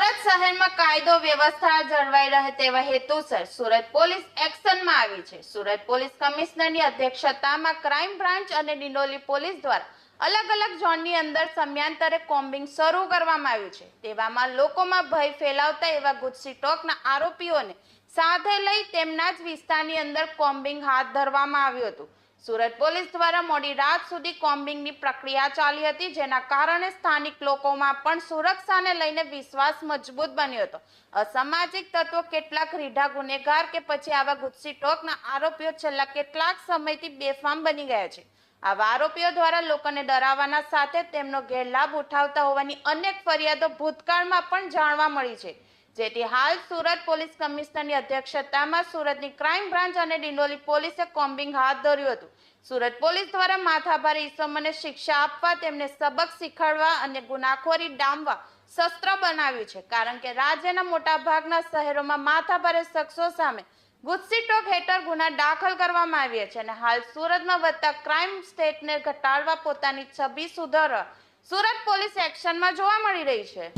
શહેરમાં કાયદો વ્યવસ્થા જળવાઈ રહે તેવા હેતુસર સુરત પોલીસ એક્શનમાં આવી છે. સુરત પોલીસ કમિશનરની અધ્યક્ષતામાં ક્રાઇમ બ્રાન્ચ અને ડિંડોલી પોલીસ દ્વારા અલગ અલગ ઝોનની અંદર સમયાંતરે કોમ્બિંગ શરૂ કરવામાં આવ્યું છે. તેવામાં લોકોમાં ભય ફેલાવતા એવા ગુજસી ટોકના આરોપીઓને સાથે લઈ તેમના જ વિસ્તારની અંદર કોમ્બિંગ હાથ ધરવામાં આવ્યું હતું. સુરત પોલીસ દ્વારા મોડી રાત સુધી કોમ્બિંગની પ્રક્રિયા ચાલી હતી, જેના કારણે સ્થાનિક લોકોમાં પણ સુરક્ષાને લઈને વિશ્વાસ મજબૂત બન્યો હતો. અસામાજિક તત્વો કેટલાક રીઢા ગુનેગાર કે પછી આવા ગુસ્સી ટોકના આરોપીઓ છેલ્લા કેટલાક સમયથી બેફામ બની ગયા છે. આવા આરોપીઓ દ્વારા લોકોને ડરાવવાના સાથે તેમનો ગેરલાભ ઉઠાવતા હોવાની અનેક ફરિયાદો ભૂતકાળમાં પણ જાણવા મળી છે. જેથી હાલ સુરત પોલીસ કમિશનરની અધ્યક્ષતામાં સુરતની ક્રાઇમ બ્રાન્ચ અને ડિંડોલી પોલીસે કોમ્બિંગ હાથ ધર્યું હતું. સુરત પોલીસ દ્વારા માથાભારે ઈસમોને શિક્ષા આપવા, તેમને સબક શીખવાડવા અને ગુનાખોરી ડામવા શસ્ત્ર બનાવ્યું છે. કારણ કે રાજ્યના મોટાભાગના શહેરોમાં માથાભારે શખ્સો સામે ગુસ્સી ટોક હેઠળ ગુના દાખલ કરવામાં આવ્યા છે અને હાલ સુરતમાં વધતા ક્રાઇમ સ્ટેટને ઘટાડવા પોતાની છબી સુધારવા સુરત પોલીસ એક્શનમાં જોવા મળી રહી છે.